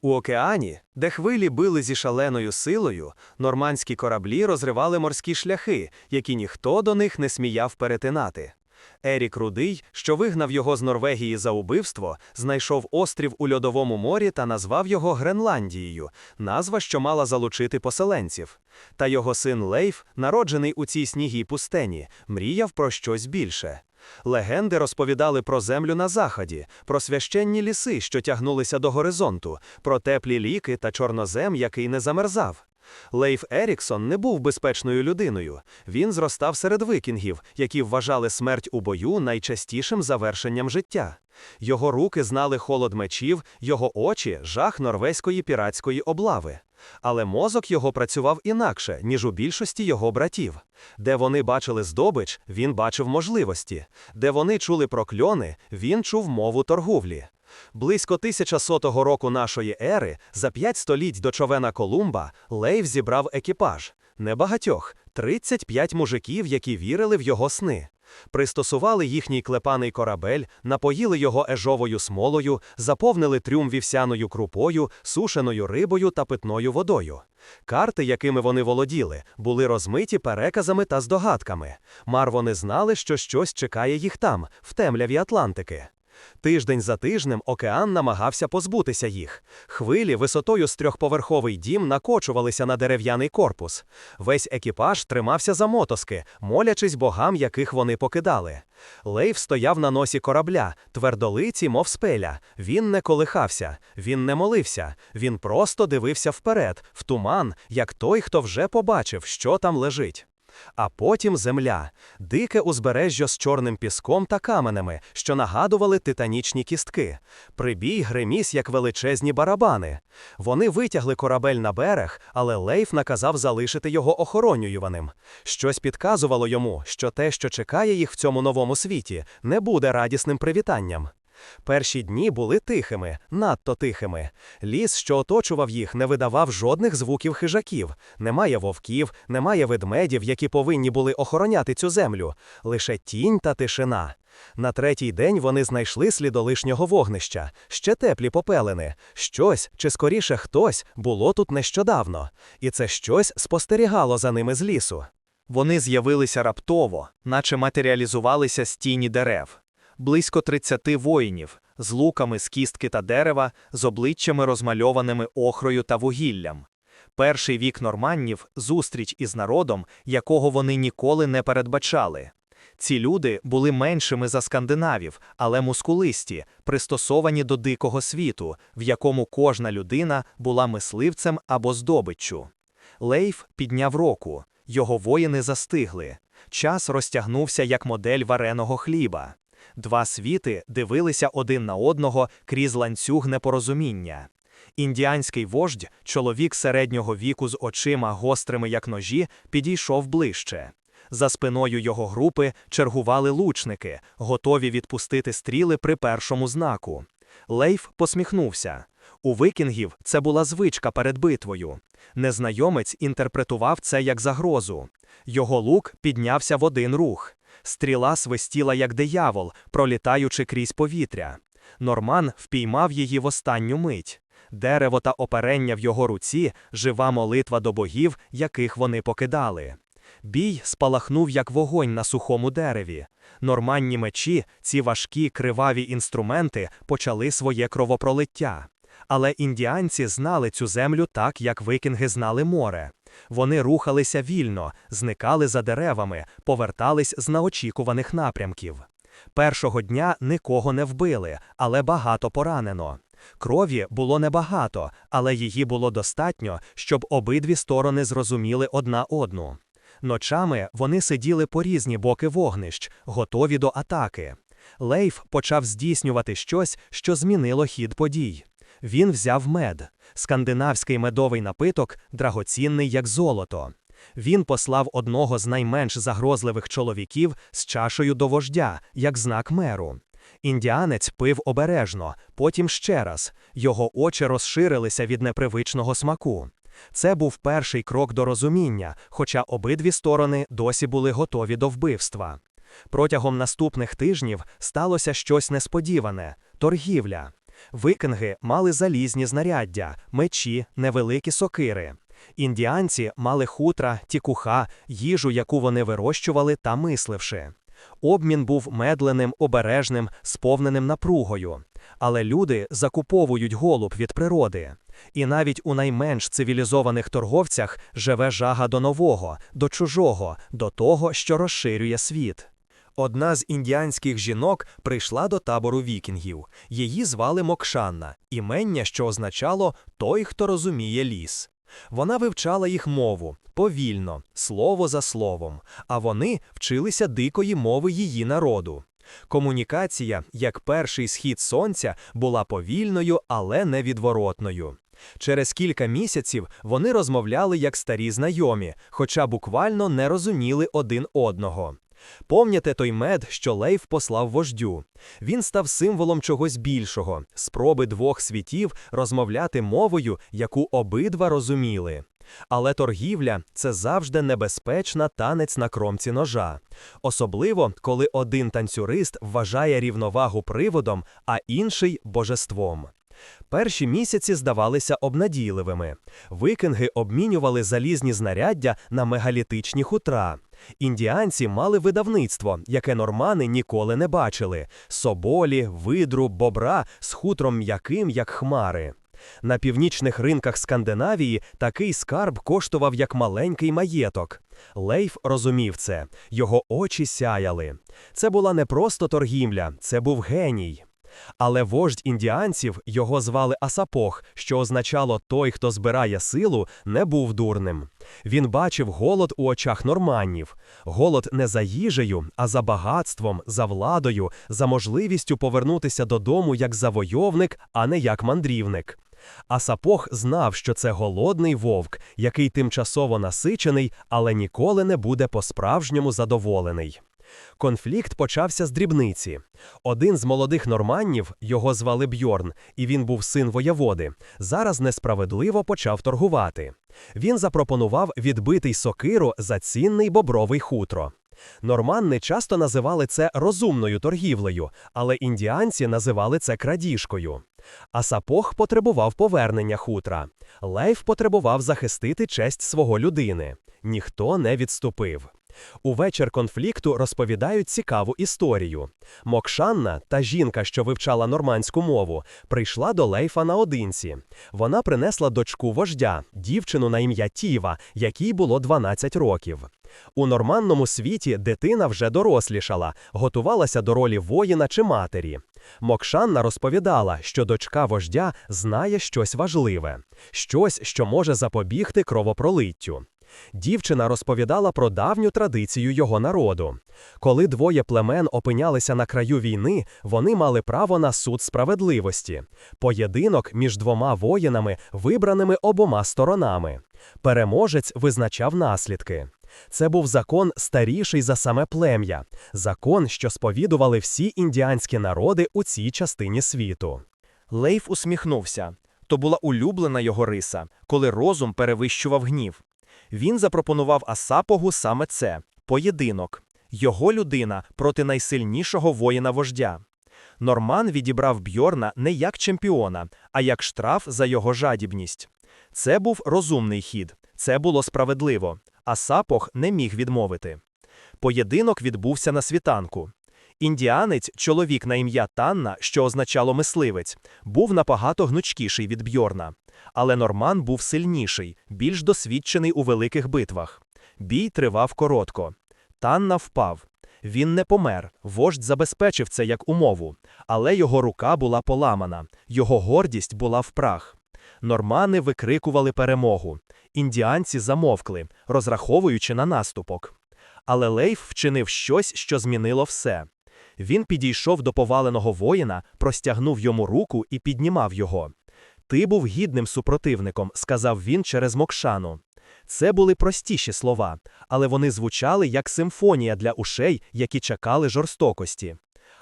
У океані, де хвилі били зі шаленою силою, нормандські кораблі розривали морські шляхи, які ніхто до них не сміяв перетинати. Ерік Рудий, що вигнав його з Норвегії за убивство, знайшов острів у льодовому морі та назвав його Гренландією, назва, що мала залучити поселенців. Та його син Лейф, народжений у цій снігій пустені, мріяв про щось більше. Легенди розповідали про землю на заході, про священні ліси, що тягнулися до горизонту, про теплі ліки та чорнозем, який не замерзав. Лейф Еріксон не був безпечною людиною. Він зростав серед викінгів, які вважали смерть у бою найчастішим завершенням життя. Його руки знали холод мечів, його очі жах норвезької піратської облави. Але мозок його працював інакше, ніж у більшості його братів. Де вони бачили здобич, він бачив можливості, де вони чули про кльони, він чув мову торгівлі. Близько 1100 року нашої ери, за п'ять століть до човена Колумба, Лейв зібрав екіпаж. Небагатьох 35 мужиків, які вірили в його сни. Пристосували їхній клепаний корабель, напоїли його ежовою смолою, заповнили трюм вівсяною крупою, сушеною рибою та питною водою. Карти, якими вони володіли, були розмиті переказами та здогадками. Марвони знали, що щось чекає їх там, в темряві Атлантики. Тиждень за тижнем океан намагався позбутися їх. Хвилі висотою з трьохповерховий дім накочувалися на дерев'яний корпус. Весь екіпаж тримався за мотоски, молячись богам, яких вони покидали. Лейв стояв на носі корабля, твердолиці, мов спеля. Він не колихався, він не молився, він просто дивився вперед, в туман, як той, хто вже побачив, що там лежить. А потім земля, дике узбережжя з чорним піском та каменами, що нагадували титанічні кістки. Прибій греміс, як величезні барабани. Вони витягли корабель на берег, але Лейф наказав залишити його охоронюваним. Щось підказувало йому, що те, що чекає їх в цьому новому світі, не буде радісним привітанням. Перші дні були тихими, надто тихими. Ліс, що оточував їх, не видавав жодних звуків хижаків. Немає вовків, немає ведмедів, які повинні були охороняти цю землю, лише тінь та тишина. На третій день вони знайшли слідолишнього вогнища, ще теплі попелини. Щось, чи скоріше хтось, було тут нещодавно, і це щось спостерігало за ними з лісу. Вони з'явилися раптово, наче матеріалізувалися з тіні дерев близько 30 воїнів з луками з кістки та дерева, з обличчями розмальованими охрою та вугіллям. Перший вік норманнів зустріч із народом, якого вони ніколи не передбачали. Ці люди були меншими за скандинавів, але мускулисті, пристосовані до дикого світу, в якому кожна людина була мисливцем або здобиччю. Лейф підняв року, його воїни застигли. Час розтягнувся як модель вареного хліба. Два світи дивилися один на одного крізь ланцюг непорозуміння. Індіанський вождь, чоловік середнього віку з очима гострими, як ножі, підійшов ближче. За спиною його групи чергували лучники, готові відпустити стріли при першому знаку. Лейф посміхнувся. У викінгів це була звичка перед битвою. Незнайомець інтерпретував це як загрозу. Його лук піднявся в один рух. Стріла свистіла, як диявол, пролітаючи крізь повітря. Норман впіймав її в останню мить. Дерево та оперення в його руці жива молитва до богів, яких вони покидали. Бій спалахнув, як вогонь на сухому дереві. Норманні мечі, ці важкі криваві інструменти, почали своє кровопролиття. Але індіанці знали цю землю так, як викінги знали море. Вони рухалися вільно, зникали за деревами, повертались з неочікуваних напрямків. Першого дня нікого не вбили, але багато поранено. Крові було небагато, але її було достатньо, щоб обидві сторони зрозуміли одна одну. Ночами вони сиділи по різні боки вогнищ, готові до атаки. Лейф почав здійснювати щось, що змінило хід подій. Він взяв мед, скандинавський медовий напиток, драгоцінний як золото. Він послав одного з найменш загрозливих чоловіків з чашею до вождя, як знак меру. Індіанець пив обережно, потім ще раз. Його очі розширилися від непривичного смаку. Це був перший крок до розуміння, хоча обидві сторони досі були готові до вбивства. Протягом наступних тижнів сталося щось несподіване торгівля. Викинги мали залізні знаряддя, мечі, невеликі сокири. Індіанці мали хутра, тікуха, їжу, яку вони вирощували та мисливши. Обмін був медленим, обережним, сповненим напругою. Але люди закуповують голуб від природи. І навіть у найменш цивілізованих торговцях живе жага до нового, до чужого, до того, що розширює світ. Одна з індіанських жінок прийшла до табору вікінгів. Її звали Мокшанна, імення, що означало той, хто розуміє ліс. Вона вивчала їх мову повільно, слово за словом, а вони вчилися дикої мови її народу. Комунікація, як перший схід сонця, була повільною, але невідворотною. Через кілька місяців вони розмовляли як старі знайомі, хоча буквально не розуміли один одного. Помняте той мед, що Лейв послав вождю. Він став символом чогось більшого, спроби двох світів розмовляти мовою, яку обидва розуміли. Але торгівля це завжди небезпечна танець на кромці ножа, особливо коли один танцюрист вважає рівновагу приводом, а інший божеством. Перші місяці здавалися обнадійливими. Викинги обмінювали залізні знаряддя на мегалітичні хутра. Індіанці мали видавництво, яке нормани ніколи не бачили: соболі, видру, бобра з хутром м'яким, як хмари. На північних ринках Скандинавії такий скарб коштував як маленький маєток. Лейф розумів це, його очі сяяли. Це була не просто торгівля, це був геній. Але вождь індіанців його звали Асапох, що означало той, хто збирає силу, не був дурним. Він бачив голод у очах норманнів, голод не за їжею, а за багатством, за владою, за можливістю повернутися додому як завойовник, а не як мандрівник. Асапох знав, що це голодний вовк, який тимчасово насичений, але ніколи не буде по-справжньому задоволений. Конфлікт почався з дрібниці. Один з молодих норманнів, його звали Бьорн, і він був син воєводи, зараз несправедливо почав торгувати. Він запропонував відбитий сокиру за цінний бобровий хутро. Норманни часто називали це розумною торгівлею, але індіанці називали це крадіжкою. Асапох потребував повернення хутра. Лейф потребував захистити честь свого людини. Ніхто не відступив. У вечір конфлікту розповідають цікаву історію. Мокшанна, та жінка, що вивчала нормандську мову, прийшла до Лейфа наодинці. Вона принесла дочку вождя, дівчину на ім'я Тіва, якій було 12 років. У норманному світі дитина вже дорослішала, готувалася до ролі воїна чи матері. Мокшанна розповідала, що дочка вождя знає щось важливе, щось, що може запобігти кровопролиттю. Дівчина розповідала про давню традицію його народу. Коли двоє племен опинялися на краю війни, вони мали право на суд справедливості, поєдинок між двома воїнами, вибраними обома сторонами. Переможець визначав наслідки. Це був закон старіший за саме плем'я, закон, що сповідували всі індіанські народи у цій частині світу. Лейф усміхнувся. То була улюблена його риса, коли розум перевищував гнів. Він запропонував Асапогу саме це поєдинок, його людина проти найсильнішого воїна вождя. Норман відібрав Бьорна не як чемпіона, а як штраф за його жадібність. Це був розумний хід, це було справедливо, а Сапог не міг відмовити. Поєдинок відбувся на світанку. Індіанець, чоловік на ім'я Танна, що означало мисливець, був набагато гнучкіший від Бьорна. Але Норман був сильніший, більш досвідчений у великих битвах. Бій тривав коротко. Танна впав. Він не помер, вождь забезпечив це як умову, але його рука була поламана, його гордість була в прах. Нормани викрикували перемогу. Індіанці замовкли, розраховуючи на наступок. Але Лейф вчинив щось, що змінило все. Він підійшов до поваленого воїна, простягнув йому руку і піднімав його. Ти був гідним супротивником, сказав він через мокшану. Це були простіші слова, але вони звучали як симфонія для ушей, які чекали жорстокості.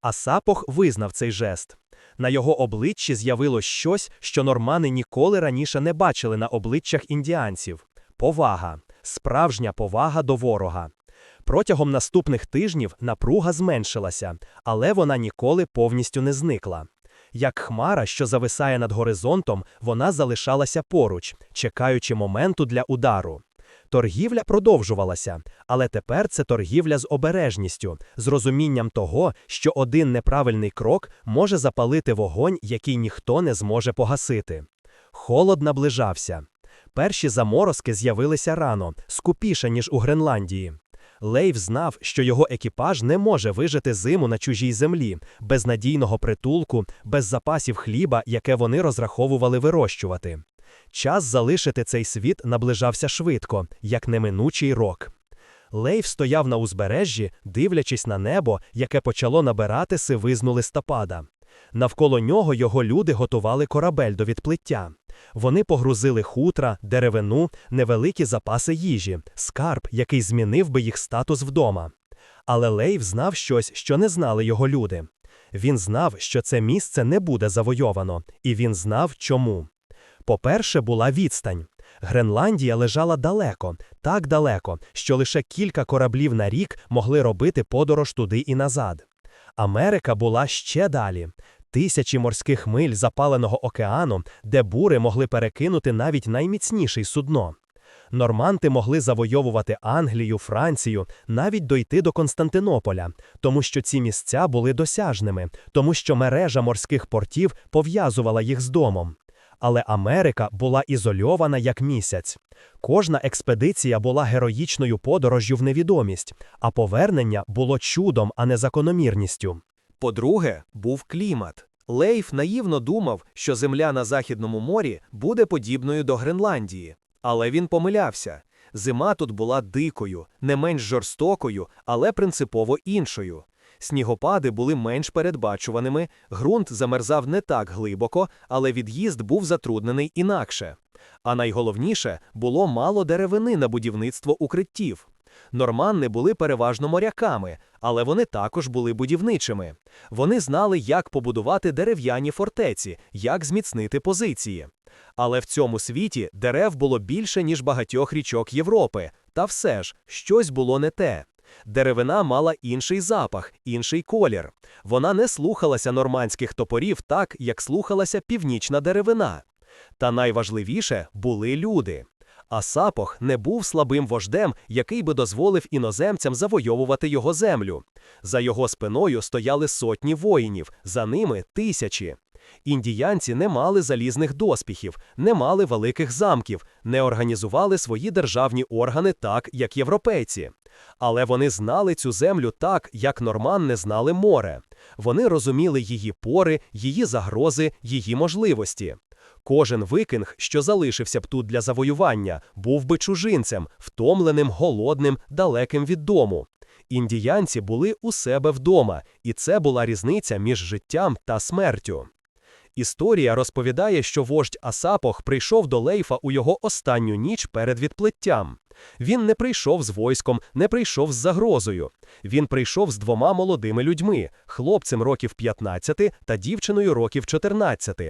А Сапох визнав цей жест. На його обличчі з'явилось щось, що нормани ніколи раніше не бачили на обличчях індіанців повага, справжня повага до ворога. Протягом наступних тижнів напруга зменшилася, але вона ніколи повністю не зникла. Як хмара, що зависає над горизонтом, вона залишалася поруч, чекаючи моменту для удару. Торгівля продовжувалася, але тепер це торгівля з обережністю, з розумінням того, що один неправильний крок може запалити вогонь, який ніхто не зможе погасити. Холод наближався. Перші заморозки з'явилися рано, скупіше, ніж у Гренландії. Лейв знав, що його екіпаж не може вижити зиму на чужій землі, без надійного притулку, без запасів хліба, яке вони розраховували вирощувати. Час залишити цей світ наближався швидко, як неминучий рок. Лейв стояв на узбережжі, дивлячись на небо, яке почало набирати сивизну листопада. Навколо нього його люди готували корабель до відплиття. Вони погрузили хутра, деревину, невеликі запаси їжі, скарб, який змінив би їх статус вдома. Але Лейв знав щось, що не знали його люди. Він знав, що це місце не буде завойовано, і він знав, чому. По-перше, була відстань. Гренландія лежала далеко, так далеко, що лише кілька кораблів на рік могли робити подорож туди і назад. Америка була ще далі. Тисячі морських миль запаленого океану, де бури могли перекинути навіть найміцніший судно. Норманти могли завойовувати Англію, Францію, навіть дойти до Константинополя, тому що ці місця були досяжними, тому що мережа морських портів пов'язувала їх з домом. Але Америка була ізольована як місяць. Кожна експедиція була героїчною подорожжю в невідомість, а повернення було чудом, а не закономірністю. По-друге, був клімат. Лейф наївно думав, що земля на Західному морі буде подібною до Гренландії. Але він помилявся. Зима тут була дикою, не менш жорстокою, але принципово іншою. Снігопади були менш передбачуваними, ґрунт замерзав не так глибоко, але від'їзд був затруднений інакше. А найголовніше було мало деревини на будівництво укриттів. Норманни були переважно моряками, але вони також були будівничими. Вони знали, як побудувати дерев'яні фортеці, як зміцнити позиції. Але в цьому світі дерев було більше, ніж багатьох річок Європи, та все ж щось було не те. Деревина мала інший запах, інший колір. Вона не слухалася нормандських топорів так, як слухалася північна деревина. Та найважливіше були люди. А Сапох не був слабим вождем, який би дозволив іноземцям завойовувати його землю. За його спиною стояли сотні воїнів, за ними тисячі. Індіянці не мали залізних доспіхів, не мали великих замків, не організували свої державні органи так, як європейці. Але вони знали цю землю так, як норман не знали море. Вони розуміли її пори, її загрози, її можливості. Кожен викинг, що залишився б тут для завоювання, був би чужинцем, втомленим, голодним, далеким від дому. Індіянці були у себе вдома, і це була різниця між життям та смертю. Історія розповідає, що вождь Асапох прийшов до Лейфа у його останню ніч перед відплиттям. Він не прийшов з войском, не прийшов з загрозою. Він прийшов з двома молодими людьми хлопцем років 15 та дівчиною років 14.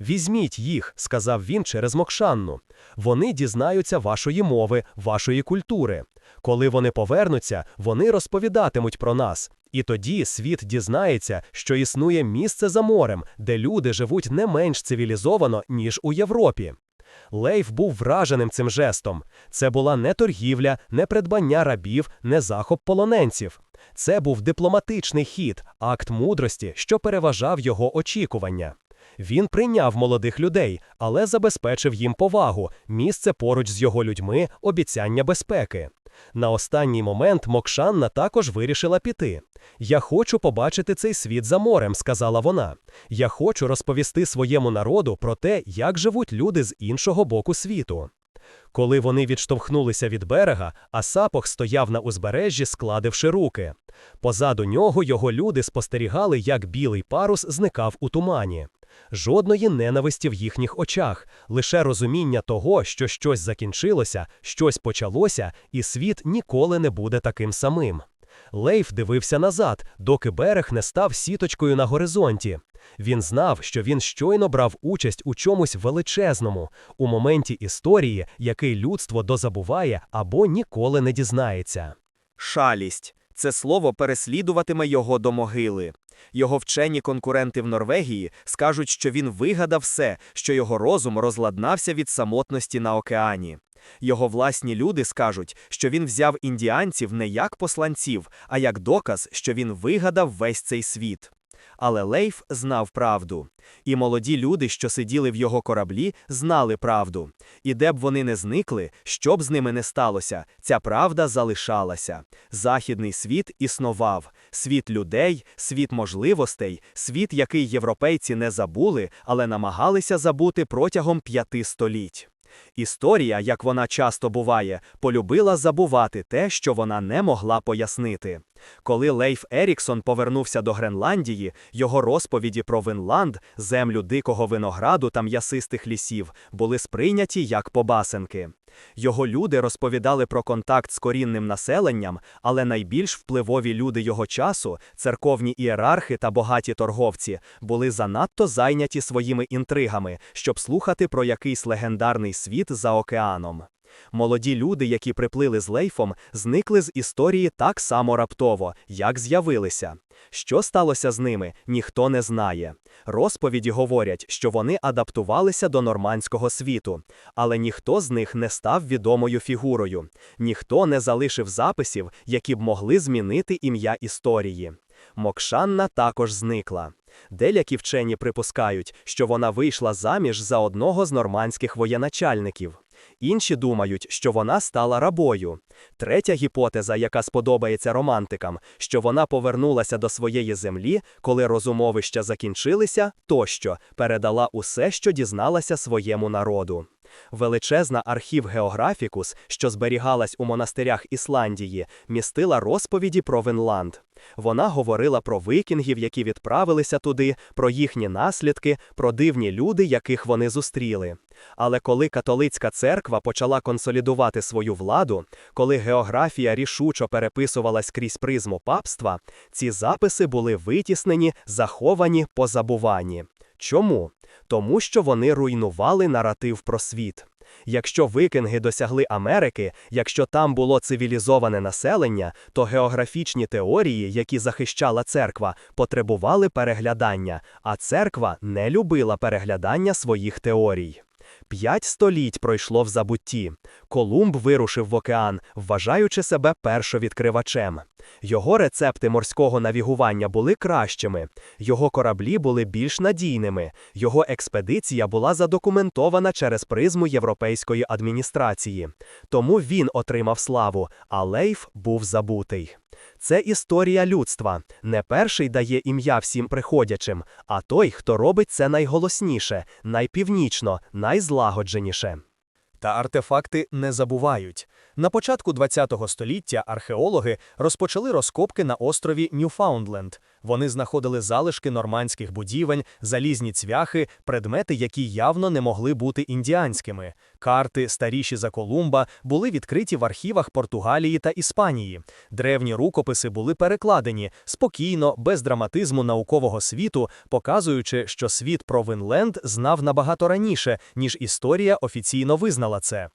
Візьміть їх, сказав він через Мокшанну. Вони дізнаються вашої мови, вашої культури. Коли вони повернуться, вони розповідатимуть про нас. І тоді світ дізнається, що існує місце за морем, де люди живуть не менш цивілізовано, ніж у Європі. Лейф був враженим цим жестом. Це була не торгівля, не придбання рабів, не захоп полоненців. Це був дипломатичний хід, акт мудрості, що переважав його очікування. Він прийняв молодих людей, але забезпечив їм повагу, місце поруч з його людьми, обіцяння безпеки. На останній момент Мокшанна також вирішила піти. Я хочу побачити цей світ за морем, сказала вона. Я хочу розповісти своєму народу про те, як живуть люди з іншого боку світу. Коли вони відштовхнулися від берега, Асапох стояв на узбережжі, складивши руки. Позаду нього його люди спостерігали, як білий парус зникав у тумані. Жодної ненависті в їхніх очах, лише розуміння того, що щось закінчилося, щось почалося, і світ ніколи не буде таким самим. Лейф дивився назад, доки берег не став сіточкою на горизонті. Він знав, що він щойно брав участь у чомусь величезному, у моменті історії, який людство дозабуває або ніколи не дізнається. Шалість Це слово переслідуватиме його до могили. Його вчені конкуренти в Норвегії скажуть, що він вигадав все, що його розум розладнався від самотності на океані. Його власні люди скажуть, що він взяв індіанців не як посланців, а як доказ, що він вигадав весь цей світ. Але Лейф знав правду. І молоді люди, що сиділи в його кораблі, знали правду. І де б вони не зникли, що б з ними не сталося, ця правда залишалася. Західний світ існував, світ людей, світ можливостей, світ, який європейці не забули, але намагалися забути протягом п'яти століть. Історія, як вона часто буває, полюбила забувати те, що вона не могла пояснити. Коли Лейф Еріксон повернувся до Гренландії, його розповіді про Винланд, землю дикого винограду та м'ясистих лісів, були сприйняті як побасенки. Його люди розповідали про контакт з корінним населенням, але найбільш впливові люди його часу, церковні ієрархи та багаті торговці, були занадто зайняті своїми інтригами, щоб слухати про якийсь легендарний світ за океаном. Молоді люди, які приплили з лейфом, зникли з історії так само раптово, як з'явилися. Що сталося з ними, ніхто не знає. Розповіді говорять, що вони адаптувалися до нормандського світу, але ніхто з них не став відомою фігурою, ніхто не залишив записів, які б могли змінити ім'я історії. Мокшанна також зникла. Деякі вчені припускають, що вона вийшла заміж за одного з нормандських воєначальників. Інші думають, що вона стала рабою. Третя гіпотеза, яка сподобається романтикам, що вона повернулася до своєї землі, коли розумовища закінчилися, тощо передала усе, що дізналася своєму народу. Величезна архів Географікус, що зберігалась у монастирях Ісландії, містила розповіді про Винланд. Вона говорила про викінгів, які відправилися туди, про їхні наслідки, про дивні люди, яких вони зустріли. Але коли католицька церква почала консолідувати свою владу, коли географія рішучо переписувалась крізь призму папства, ці записи були витіснені, заховані, позабувані. Чому? Тому що вони руйнували наратив про світ. Якщо викинги досягли Америки, якщо там було цивілізоване населення, то географічні теорії, які захищала церква, потребували переглядання, а церква не любила переглядання своїх теорій. П'ять століть пройшло в забутті. Колумб вирушив в океан, вважаючи себе першовідкривачем. Його рецепти морського навігування були кращими, його кораблі були більш надійними, його експедиція була задокументована через призму європейської адміністрації. Тому він отримав славу, а Лейф був забутий. Це історія людства. Не перший дає ім'я всім приходячим, а той, хто робить це найголосніше, найпівнічно, найзлагодженіше. Та артефакти не забувають. На початку ХХ століття археологи розпочали розкопки на острові Ньюфаундленд. Вони знаходили залишки нормандських будівель, залізні цвяхи, предмети, які явно не могли бути індіанськими. Карти, старіші за Колумба, були відкриті в архівах Португалії та Іспанії. Древні рукописи були перекладені спокійно, без драматизму наукового світу, показуючи, що світ про Винленд знав набагато раніше, ніж історія офіційно визнала це.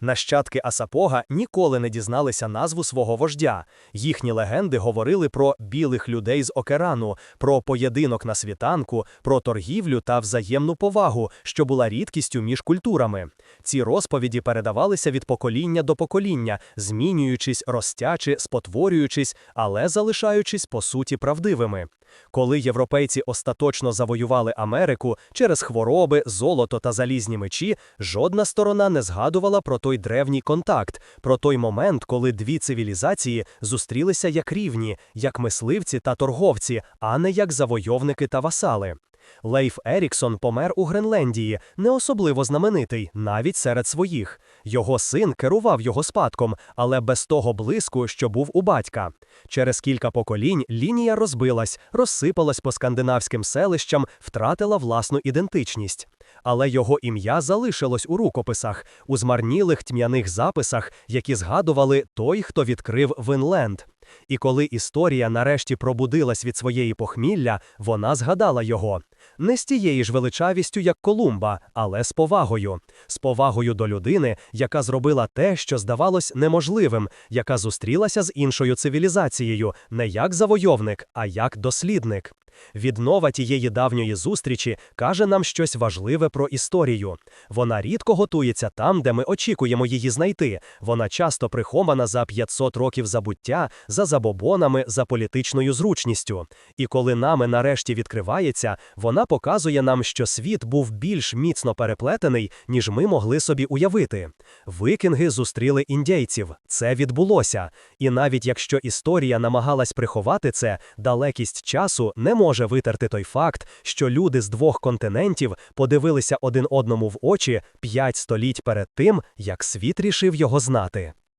Нащадки Асапога ніколи не дізналися назву свого вождя. Їхні легенди говорили про білих людей з океану, про поєдинок на світанку, про торгівлю та взаємну повагу, що була рідкістю між культурами. Ці розповіді передавалися від покоління до покоління, змінюючись, ростячи, спотворюючись, але залишаючись по суті правдивими. Коли європейці остаточно завоювали Америку через хвороби, золото та залізні мечі, жодна сторона не згадувала про той древній контакт, про той момент, коли дві цивілізації зустрілися як рівні, як мисливці та торговці, а не як завойовники та васали. Лейф Еріксон помер у Гренландії, не особливо знаменитий, навіть серед своїх. Його син керував його спадком, але без того блиску, що був у батька. Через кілька поколінь лінія розбилась, розсипалась по скандинавським селищам, втратила власну ідентичність. Але його ім'я залишилось у рукописах, у змарнілих тьмяних записах, які згадували той, хто відкрив Винленд. І коли історія нарешті пробудилась від своєї похмілля, вона згадала його. Не з тією ж величавістю, як Колумба, але з повагою. З повагою до людини, яка зробила те, що здавалось неможливим, яка зустрілася з іншою цивілізацією, не як завойовник, а як дослідник. Віднова тієї давньої зустрічі каже нам щось важливе про історію. Вона рідко готується там, де ми очікуємо її знайти. Вона часто прихована за 500 років забуття, за забобонами, за політичною зручністю. І коли нами нарешті відкривається, вона показує нам, що світ був більш міцно переплетений, ніж ми могли собі уявити. Викінги зустріли індійців. Це відбулося. І навіть якщо історія намагалась приховати це, далекість часу не може витерти той факт, що люди з двох континентів подивилися один одному в очі п'ять століть перед тим, як світ рішив його знати.